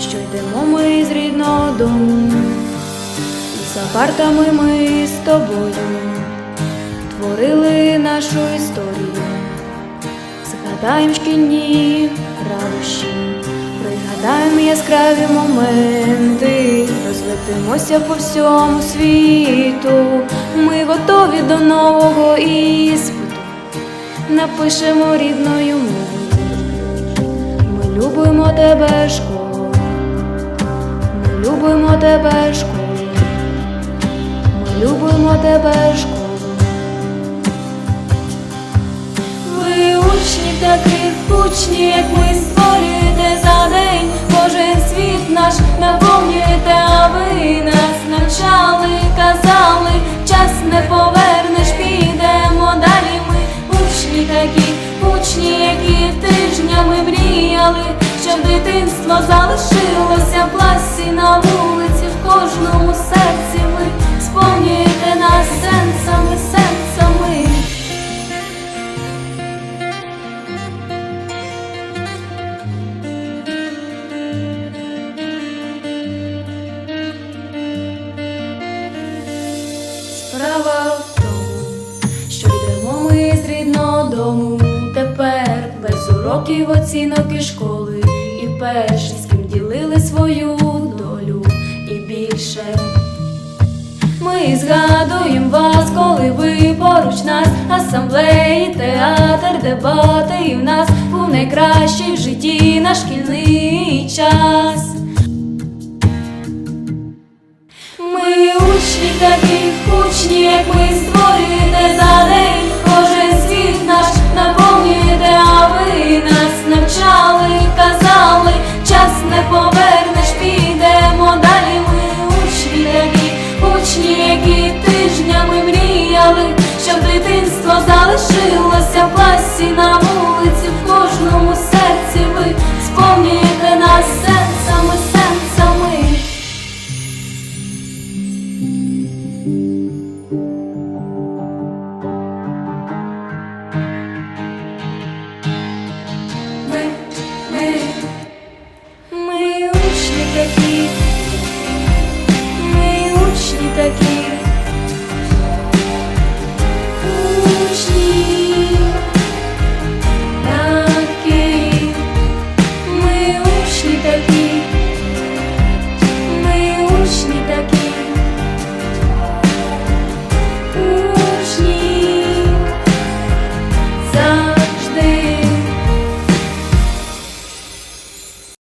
що йдемо ми з рідного дому, і за партами ми з тобою творили нашу історію. Згадаємо шкільні радощі, пригадаємо яскраві моменти, розлетимося по всьому світу. Ми готові до нового іспиту, напишемо рідною мовою. Тебе, школу, ми любимо тебе, школу, ми любимо тебе, школу. Ви учні таких учні, як ми створюєте за день, кожен світ наш наповнюєте, а ви нас дитинство залишилося в класі на вулиці, в кожному серці ви сповнюєте нас сенсами, сенсами. Справа в тому, що йдемо ми з рідного дому тепер без уроків, оцінок і школи, перші, з ким ділили свою долю і більше. Ми згадуємо вас, коли ви поруч нас, асамблеї, театр, дебати, і в нас був найкращий в житті наш шкільний час. Ми учні такі, учні, як ми створюєте за день, такі, ми учні такі. Учні